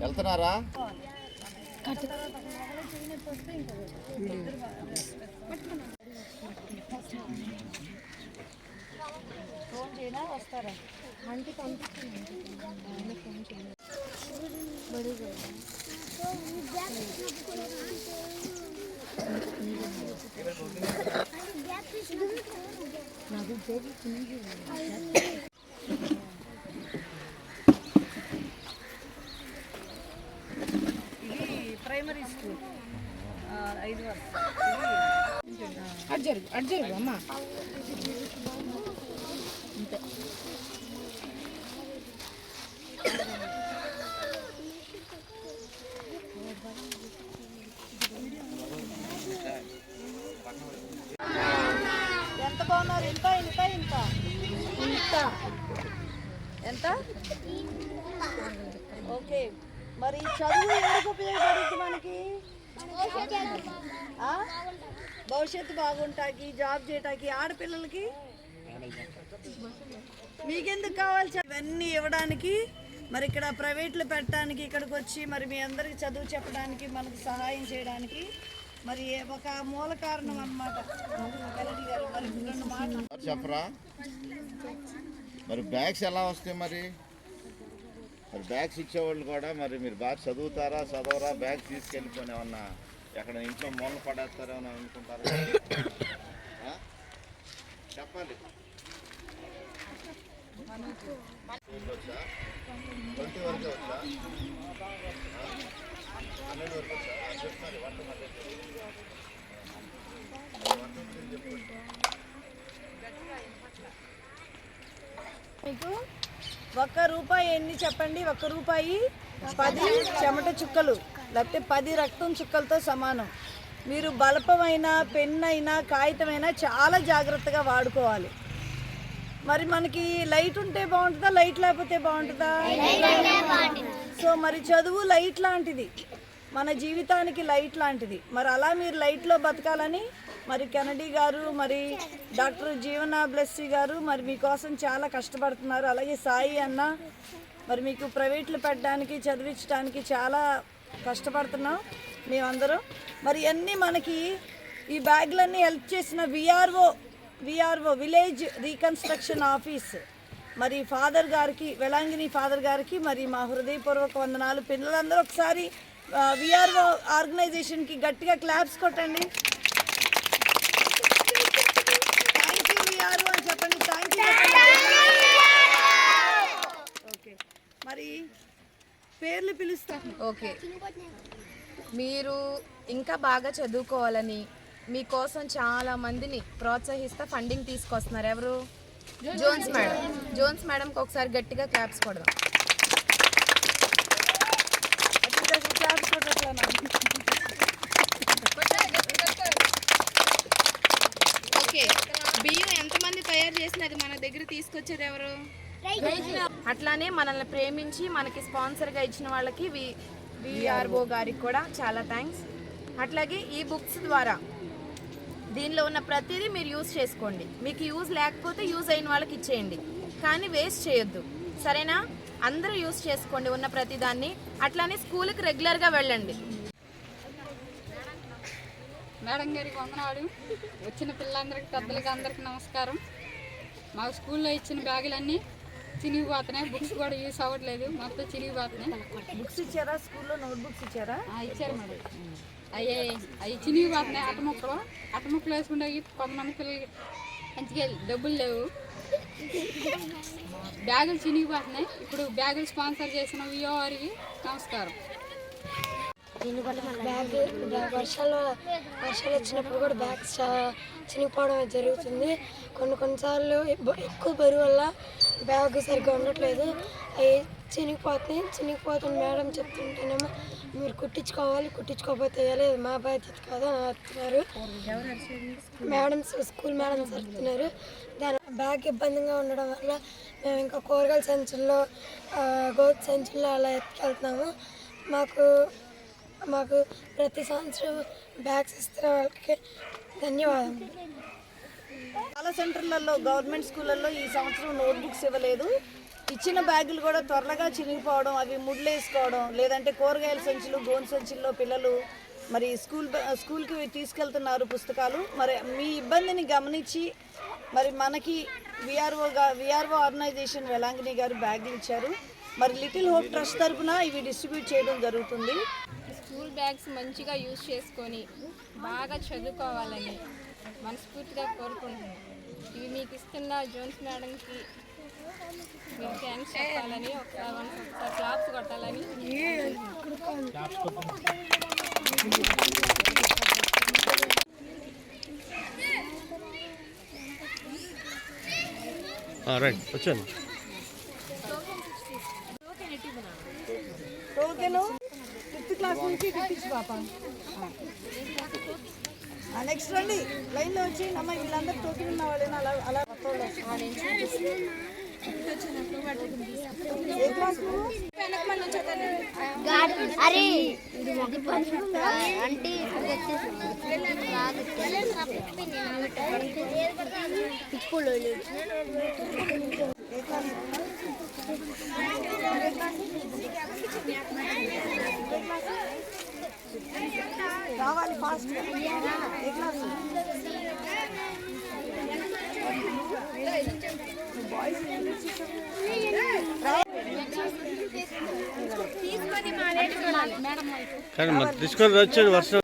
వెళ్తున్నారా? ఫోన్ చేయనా వస్తారా ఇది ప్రైమరీ స్కూల్ ఆ, ఐదు వరకు జరుగు అమ్మ? ఎంత బాగున్నారు? ఇంత ఇంత ఇంత. ఇంత. ఎంత? ఓకే. మరి చదువు ఎందుకు ఉపయోగపడుతుంది మనకి? భవిష్యత్తు బాగుంటాకి జాబ్ చేయటానికి ఆడపిల్లలకి? మీకెందుకు కావాలి చ- ఇవన్నీ ఇవ్వడానికి మరి ఇక్కడ ప్రైవేట్లు పెట్టడానికి ఇక్కడికి వచ్చి మరి మీ అందరికి చదువు చెప్పడానికి మనకు సహాయం చేయడానికి మరి ఒక మూల కారణం అన్నమాట. మరి చెప్పరా? మరి బ్యాగ్స్ ఎలా వస్తాయి మరి? మరి బ్యాగ్స్ ఇచ్చేవాళ్ళు కూడా మరి మీరు బాగా చదువుతారా చదవరా బ్యాగ్ తీసుకెళ్ళిపోయిన ఏమన్నా ఎక్కడ ఇంట్లో మూల పడేస్తారేమో అనుకుంటారా? చెప్పాలి ట్వంటీ వరకు వచ్చా? హండ్రెడ్ వరకు వచ్చా? వంట వంట మీకు? ఒక్క రూపాయి ఎన్ని చెప్పండి? ఒక్క రూపాయి పది చెమట చుక్కలు. లేకపోతే పది రక్తం చుక్కలతో సమానం. మీరు బలపమైన పెన్ అయినా కాగితమైనా చాలా జాగ్రత్తగా వాడుకోవాలి. మరి మనకి లైట్ ఉంటే బాగుంటుందా? లైట్ లేకపోతే బాగుంటుందా? సో మరి చదువు లైట్ లాంటిది. మన జీవితానికి లైట్ లాంటిది. మరి అలా మీరు లైట్లో బతకాలని మరి కెనడీ గారు మరి డాక్టర్ జీవన బ్లెస్సీ గారు మరి మీకోసం చాలా కష్టపడుతున్నారు. అలాగే సాయి అన్న మరి మీకు ప్రైవేట్లు పెట్టడానికి చదివించడానికి చాలా కష్టపడుతున్నాం మేమందరం. మరి అన్నీ మనకి ఈ బ్యాగ్లన్నీ హెల్ప్ చేసిన VRO VRO village reconstruction office. మరి ఫాదర్ గారికి వెలాంగిని ఫాదర్ గారికి మరి మా హృదయపూర్వక వందనాలు. పిల్లలందరూ ఒకసారి విఆర్ఓ ఆర్గనైజేషన్కి గట్టిగా క్లాప్స్ కొట్టండి థ్యాంక్ యూ విఆర్ఓ అని చెప్పండి థ్యాంక్ యూ ఓకే మరి పేర్లు పిలుస్తాను ఓకే. మీరు ఇంకా బాగా చదువుకోవాలని మీకోసం చాలా మందిని ప్రోత్సహిస్తా ఫండింగ్ తీసుకొస్తున్నారు. ఎవరు? Jones madam. జోన్స్ మేడంకి ఒకసారి గట్టిగా క్లాప్స్ కొడదాం. ఓకే. బియ్యం ఎంతమంది తయారు చేసినది మన దగ్గర తీసుకొచ్చేది ఎవరు? అట్లానే మనల్ని ప్రేమించి మనకి స్పాన్సర్గా ఇచ్చిన వాళ్ళకి వి విఆర్ఓ గారికి కూడా చాలా థ్యాంక్స్ అట్లాగే ఈ బుక్స్ ద్వారా దీనిలో ఉన్న ప్రతిదీ మీరు యూజ్ చేసుకోండి. మీకు యూజ్ లేకపోతే యూజ్ అయిన వాళ్ళకి ఇచ్చేయండి. కానీ వేస్ట్ చేయొద్దు. సరేనా? అందరూ యూజ్ చేసుకోండి ఉన్న ప్రతిదాన్ని. అట్లానే స్కూల్కి రెగ్యులర్గా వెళ్ళండి. మేడం గారికి వందనాలు. వచ్చిన పిల్లలందరికీ పెద్దలకి అందరికీ నమస్కారం. మాకు స్కూల్లో ఇచ్చిన బ్యాగులన్నీ చినిగిపోతున్నాయి బుక్స్ కూడా యూస్ అవ్వట్లేదు. మొత్తం చినిగిపోతున్నాయి బుక్స్ ఇచ్చారా? స్కూల్లో నోట్ బుక్స్ ఇచ్చారా? ఇచ్చారు మేడం. అవి అవి చినిగిపోతున్నాయి అట్టముక్కలు అట్టముక్కలు వేసుకుంటే కొంతమంది పిల్లలకి మంచిగా డబ్బులు లేవు. బ్యాగులు చినిగిపోతున్నాయి ఇప్పుడు బ్యాగులు స్పాన్సర్ చేసిన వియో దీనివల్ల నమస్కారం బ్యాగ్ బ్యాగ్ వర్షాలు వర్షాలు వచ్చినప్పుడు కూడా బ్యాగ్ చా- చినిగిపోవడం జరుగుతుంది. కొన్ని కొన్నిసార్లు ఎక్కువ బరువు వల్ల బ్యాగ్ సరిగ్గా ఉండట్లేదు. అవి చినిగిపోతున్నాయి. చినిగిపోతుంది మేడం చెప్తుంటేనేమో మీరు కుట్టించుకోవాలి కుట్టించుకోకపోతే వేయలేదు మా బాధ్యత కాదు అని అడుగుతున్నారు మేడమ్స్ స్కూల్ మేడమ్స్ అడుగుతున్నారు దాని బ్యాగ్ ఇబ్బందిగా ఉండడం వల్ల మేము ఇంకా కూరగాయల సంచుల్లో ఆ, గోధుమ సంచుల్లో అలా ఎత్తుకెళ్తున్నాము. మాకు మాకు ప్రతి సంవత్సరం బ్యాగ్స్ ఇస్తున్న వాళ్ళకి. ధన్యవాదాలు చాలా సెంటర్లలో గవర్నమెంట్ స్కూళ్ళల్లో ఈ సంవత్సరం నోట్బుక్స్ ఇవ్వలేదు. ఇచ్చిన బ్యాగులు కూడా త్వరగా చినిగిపోవడం అవి ముడ్లేసుకోవడం లేదంటే కూరగాయల సంచులు గోను సంచుల్లో పిల్లలు మరి స్కూల్ స్కూల్కి తీసుకెళ్తున్నారు పుస్తకాలు. మరి మీ ఇబ్బందిని గమనించి మరి మనకి విఆర్ఓగా విఆర్ఓ ఆర్గనైజేషన్ వెలాంగిని గారు బ్యాగులు ఇచ్చారు. మరి లిటిల్ హోప్ ట్రస్ట్ తరఫున ఇవి డిస్ట్రిబ్యూట్ చేయడం జరుగుతుంది. బ్యాగ్స్ మంచిగా యూజ్ చేసుకొని బాగా చదువుకోవాలని మనస్ఫూర్తిగా కోరుకుంటున్నాను. ఇవి మీకు ఇస్తున్న జోన్స్ మేడంకి మీరు థ్యాంక్స్ చెప్పాలని ఒకసారి ఒకసారి క్లాప్స్ కొట్టాలని రైట్ వచ్చాను. టోకెను ఫిఫ్త్ క్లాస్ నుంచి ఫిఫ్త్ పాప. నెక్స్ట్ రండి. లైన్లో వచ్చి అమ్మ వీళ్ళందరూ టోకెన్ ఉన్న వాళ్ళేనా? అలా అలా. ఏ క్లాస్ అరే అంటే పిచ్చుకోళ్ళు ఏ క్లాస్ రావాలి ఫాస్ట్ ఏ క్లాస్ కానీ మరి తీసుకొని వచ్చాడు వర్షం.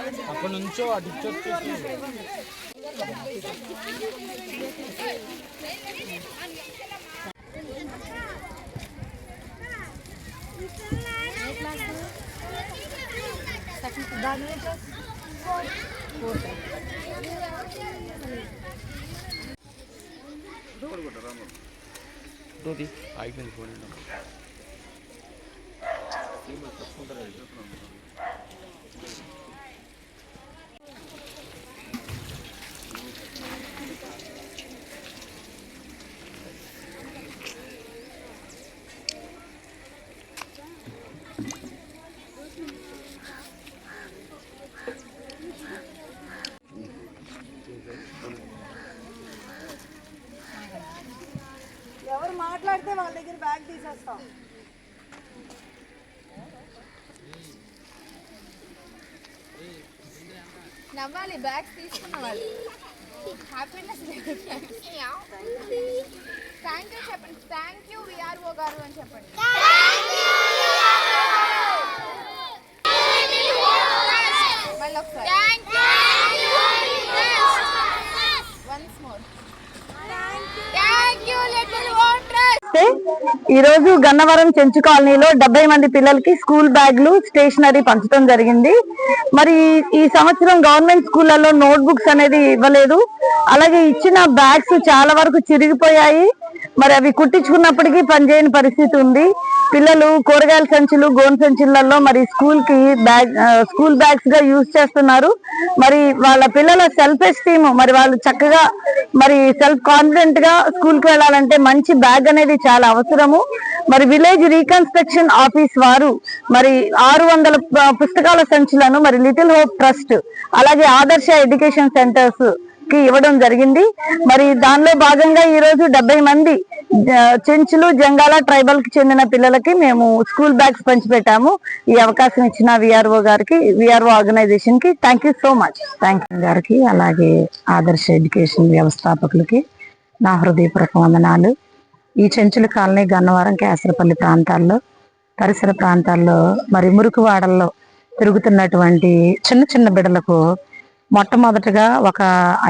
రండమ్మా రండి అయిపోయింది ఫోన్. ఎవరు మాట్లాడితే వాళ్ళ దగ్గర బ్యాగ్ తీసేస్తాం నవ్వాలి బ్యాగ్స్ తీసుకున్న వాళ్ళు. హ్యాపీనెస్ థ్యాంక్ యూ చెప్పండి. థ్యాంక్ యూ విఆర్ఓ గారు అని చెప్పండి. మళ్ళీ ఒకసారి once more thank you little water నమస్తే ఈ రోజు గన్నవరం చెంచు కాలనీలో డెబ్బై మంది పిల్లలకి స్కూల్ బ్యాగ్లు స్టేషనరీ పంచడం జరిగింది. మరి ఈ సంవత్సరం గవర్నమెంట్ స్కూళ్ళలో నోట్ బుక్స్ అనేది ఇవ్వలేదు. అలాగే ఇచ్చిన బ్యాగ్స్ చాలా వరకు చిరిగిపోయాయి. మరి అవి కుట్టించుకున్నప్పటికీ పనిచేయని పరిస్థితి ఉంది. పిల్లలు కూరగాయల సంచులు గోన్ సంచులలో మరి స్కూల్కి బ్యాగ్ స్కూల్ బ్యాగ్స్గా యూజ్ చేస్తున్నారు. మరి వాళ్ళ పిల్లల సెల్ఫ్ ఎస్టీమ్ మరి వాళ్ళు చక్కగా మరి సెల్ఫ్ కాన్ఫిడెంట్గా స్కూల్కి వెళ్ళాలంటే మంచి బ్యాగ్ అనేది చాలా అవసరము. మరి విలేజ్ రీకన్స్ట్రక్షన్ ఆఫీస్ వారు మరి ఆరు వందల పుస్తకాల సంచులను మరి లిటిల్ హోప్ ట్రస్ట్ అలాగే ఆదర్శ ఎడ్యుకేషన్ సెంటర్స్కి ఇవ్వడం జరిగింది. మరి దానిలో భాగంగా ఈ రోజు డెబ్బై మంది చెంచులు జంగాల ట్రైబల్కి చెందిన పిల్లలకి మేము స్కూల్ బ్యాగ్స్ పంచిపెట్టాము. ఈ అవకాశం ఇచ్చిన విఆర్ఓ గారికి VRO ఆర్గనైజేషన్కి thank you so much thank you గారికి అలాగే ఆదర్శ ఎడ్యుకేషన్ వ్యవస్థాపకులకి నా హృదయపూర్వక వందనాలు. ఈ చెంచుల కాలనీ గన్నవరం కేసరపల్లి ప్రాంతాల్లో పరిసర ప్రాంతాల్లో మరి మురుకువాడల్లో తిరుగుతున్నటువంటి చిన్న చిన్న బిడ్డలకు మొట్టమొదటగా ఒక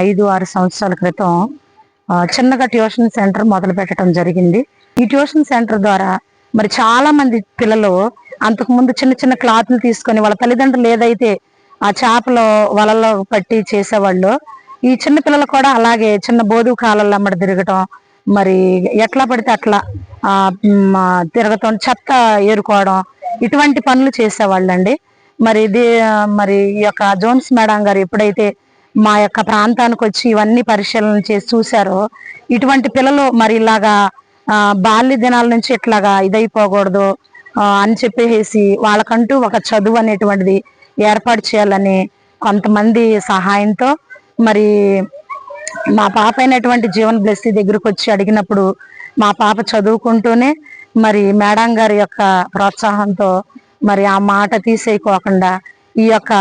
ఐదు ఆరు సంవత్సరాల క్రితం చిన్నగా ట్యూషన్ సెంటర్ మొదలు పెట్టడం జరిగింది. ఈ ట్యూషన్ సెంటర్ ద్వారా మరి చాలా మంది పిల్లలు అంతకు ముందు చిన్న చిన్న క్లాత్లు తీసుకొని వాళ్ళ తల్లిదండ్రులు ఏదైతే ఆ చేపలు వలలో పట్టి చేసేవాళ్ళు ఈ చిన్న పిల్లలు కూడా అలాగే చిన్న బోధు కాలల్లో అమ్మడి తిరగటం మరి ఎట్లా పడితే అట్లా ఆ తిరగటం చెత్త ఏరుకోవడం ఇటువంటి పనులు చేసేవాళ్ళండి. మరి ఇది మరి ఈ యొక్క జోన్స్ మేడం గారు ఎప్పుడైతే మా యొక్క ప్రాంతానికి వచ్చి ఇవన్నీ పరిశీలన చేసి చూశారో. ఇటువంటి పిల్లలు మరి ఇలాగా బాల్య దినాల నుంచి ఇట్లాగా ఇదైపోకూడదు అని చెప్పేసి వాళ్ళకంటూ ఒక చదువు అనేటువంటిది ఏర్పాటు చేయాలని కొంతమంది సహాయంతో మరి మా పాప అయినటువంటి జీవన్ బ్లెస్సీ దగ్గరకు వచ్చి అడిగినప్పుడు మా పాప చదువుకుంటూనే మరి మేడం గారి యొక్క ప్రోత్సాహంతో మరి ఆ మాట తీసేయకోకుండా ఈ యొక్క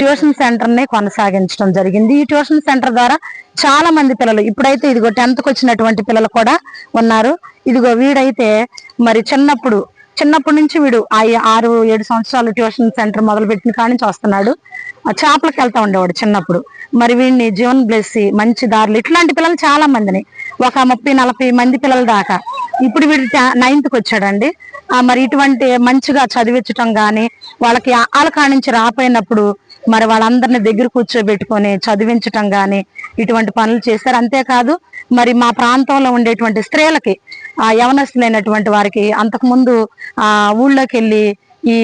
ట్యూషన్ సెంటర్. ని కొనసాగించడం జరిగింది. ఈ ట్యూషన్ సెంటర్ ద్వారా చాలా మంది పిల్లలు ఇప్పుడైతే ఇదిగో టెన్త్కి వచ్చినటువంటి పిల్లలు కూడా ఉన్నారు. ఇదిగో వీడైతే మరి చిన్నప్పుడు చిన్నప్పటి నుంచి వీడు ఆ ఆరు ఏడు సంవత్సరాలు ట్యూషన్ సెంటర్ మొదలు పెట్టిన కాడి నుంచి వస్తున్నాడు. చేపలకు వెళ్తా ఉండేవాడు చిన్నప్పుడు. మరి వీడిని జీవన్ బ్లెస్సి మంచి దారులు ఇట్లాంటి పిల్లలు చాలా మందిని ఒక ముప్పై నలభై మంది పిల్లల దాకా. ఇప్పుడు వీడు నైన్త్కి వచ్చాడండి. మరి ఇటువంటి మంచిగా చదివించటం గాని వాళ్ళకి ఆల నుంచి రాపోయినప్పుడు మరి వాళ్ళందరిని దగ్గర కూర్చోబెట్టుకొని చదివించటం గాని ఇటువంటి పనులు చేశారు అంతేకాదు మరి మా ప్రాంతంలో ఉండేటువంటి స్త్రీలకి ఆ యవనస్తులైనటువంటి వారికి అంతకుముందు ఆ ఊళ్ళోకి వెళ్ళి ఈ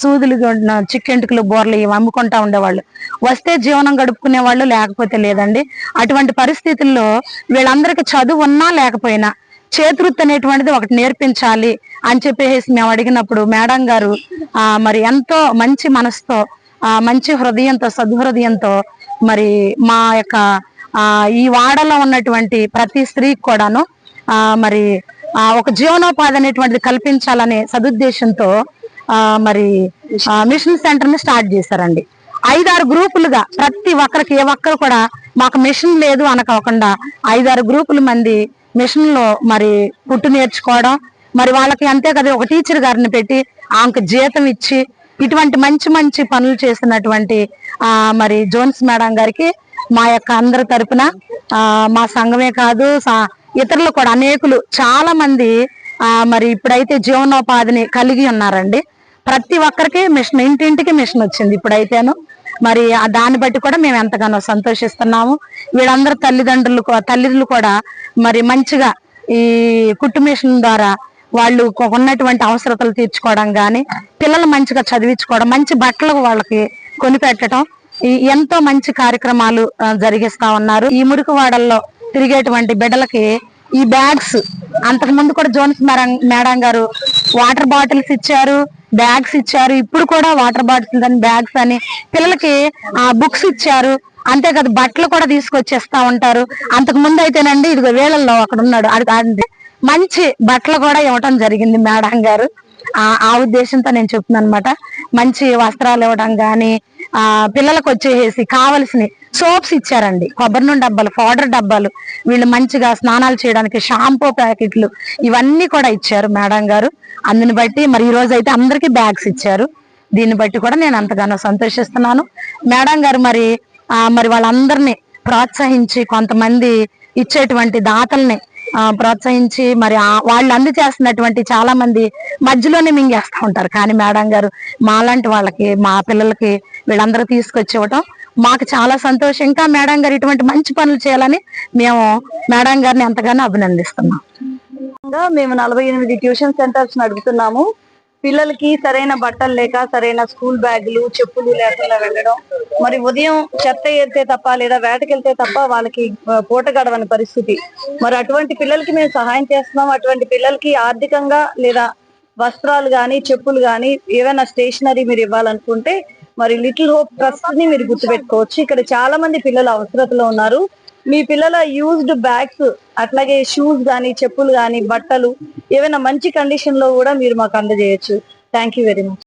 సూదులు గొడ్న చిక్కెంటుకలు బోర్లు ఇవి అమ్ముకుంటా ఉండేవాళ్ళు. వస్తే జీవనం గడుపుకునే వాళ్ళు లేకపోతే లేదండి. అటువంటి పరిస్థితుల్లో వీళ్ళందరికీ చదువు ఉన్నా లేకపోయినా చేతివృత్తి అనేటువంటిది ఒకటి నేర్పించాలి అని చెప్పేసి మేము అడిగినప్పుడు మేడం గారు ఆ మరి ఎంతో మంచి మనసుతో ఆ మంచి హృదయంతో సద్హృదయంతో మరి మా యొక్క ఆ ఈ వాడలో ఉన్నటువంటి ప్రతి స్త్రీకి కూడాను ఆ మరి ఆ ఒక జీవనోపాధి అనేటువంటిది కల్పించాలనే సదుద్దేశంతో ఆ మరి ఆ మిషన్ సెంటర్ని స్టార్ట్ చేశారండి. ఐదారు గ్రూపులుగా ప్రతి ఒక్కరికి ఏ ఒక్కరు కూడా మాకు మిషన్ లేదు అనకోకుండా ఐదారు గ్రూపుల మంది మిషన్లో మరి పుట్టు నేర్చుకోవడం మరి వాళ్ళకి అంతే కదా ఒక టీచర్ గారిని పెట్టి ఆమెకు జీతం ఇచ్చి ఇటువంటి మంచి మంచి పనులు చేసినటువంటి ఆ మరి జోన్స్ మేడం గారికి మా యొక్క అందరి తరపున ఆ మా సంఘమే కాదు ఇతరులు కూడా అనేకులు చాలా మంది ఆ మరి ఇప్పుడైతే జీవనోపాధిని కలిగి ఉన్నారండి. ప్రతి ఒక్కరికి మిషన్ ఇంటింటికి మిషన్ వచ్చింది ఇప్పుడైతేను. మరి ఆ దాన్ని బట్టి కూడా మేము ఎంతగానో సంతోషిస్తున్నాము. వీళ్ళందరూ తల్లిదండ్రులు తల్లిదండ్రులు కూడా మరి మంచిగా ఈ కుట్టు మిషన్ ద్వారా వాళ్ళు ఉన్నటువంటి అవసరతలు తీర్చుకోవడం కానీ పిల్లలు మంచిగా చదివించుకోవడం మంచి బట్టలు వాళ్ళకి కొనిపెట్టడం ఎంతో మంచి కార్యక్రమాలు జరిగిస్తా ఉన్నారు. ఈ మురికివాడల్లో తిరిగేటువంటి బిడ్డలకి ఈ బ్యాగ్స్ అంతకు ముందు కూడా జోన్స్ మేడం మేడం గారు వాటర్ బాటిల్స్ ఇచ్చారు. బ్యాగ్స్ ఇచ్చారు. ఇప్పుడు కూడా వాటర్ బాటిల్స్ అని బ్యాగ్స్ అని పిల్లలకి ఆ బుక్స్ ఇచ్చారు. అంతే బట్టలు కూడా తీసుకొచ్చేస్తా ఉంటారు. అంతకు ముందు అయితేనండి ఇదిగో వేళల్లో అక్కడ ఉన్నాడు. అది మంచి బట్టలు కూడా ఇవ్వటం జరిగింది మేడం గారు. ఆ ఆ ఉద్దేశంతో నేను చెప్తున్నాను అనమాట మంచి వస్త్రాలు ఇవ్వడం కానీ ఆ పిల్లలకు వచ్చేసి కావలసిన సోప్స్ ఇచ్చారండి. కొబ్బరి నూనె డబ్బాలు పౌడర్ డబ్బాలు. వీళ్ళు మంచిగా స్నానాలు చేయడానికి షాంపూ ప్యాకెట్లు ఇవన్నీ కూడా ఇచ్చారు మేడం గారు. అందుని బట్టి మరి ఈ రోజు అయితే అందరికి బ్యాగ్స్ ఇచ్చారు. దీన్ని బట్టి కూడా నేను అంతగానో సంతోషిస్తున్నాను. మేడం గారు మరి ఆ మరి వాళ్ళందరినీ ప్రోత్సహించి కొంతమంది ఇచ్చేటువంటి దాతల్ని ప్రోత్సహించి మరి వాళ్ళు అందజేస్తున్నటువంటి చాలా మంది మధ్యలోనే మింగేస్తూ ఉంటారు. కానీ మేడం గారు మాలాంటి వాళ్ళకి మా పిల్లలకి వీళ్ళందరూ తీసుకొచ్చి ఇవ్వటం మాకు చాలా సంతోషం. ఇంకా మేడం గారు ఇటువంటి మంచి పనులు చేయాలని మేము మేడం గారిని ఎంతగానో అభినందిస్తున్నాం. మేము నలభై ఎనిమిది ట్యూషన్ సెంటర్స్ నడుపుతున్నాము. పిల్లలకి సరైన బట్టలు లేక సరైన స్కూల్ బ్యాగులు చెప్పులు లేకుండా వెళ్ళడం. మరి ఉదయం చెత్త ఏరితే తప్ప లేదా వేటకెళ్తే తప్ప వాళ్ళకి పూట గడవని పరిస్థితి. మరి అటువంటి పిల్లలకి మేము సహాయం చేస్తున్నాం. అటువంటి పిల్లలకి ఆర్థికంగా లేదా వస్త్రాలు గాని చెప్పులు గాని ఏవైనా స్టేషనరీ మీరు ఇవ్వాలనుకుంటే మరి లిటిల్ హోప్ ట్రస్ట్ని మీరు గుర్తుపెట్టుకోవచ్చు. ఇక్కడ చాలా మంది పిల్లలు అవసరతలో ఉన్నారు. మీ పిల్లల యూజ్డ్ బ్యాగ్స్ అట్లాగే షూస్ కానీ చెప్పులు కానీ బట్టలు ఏవైనా మంచి కండిషన్లో కూడా మీరు మాకు అందజేయచ్చు. Thank you very much.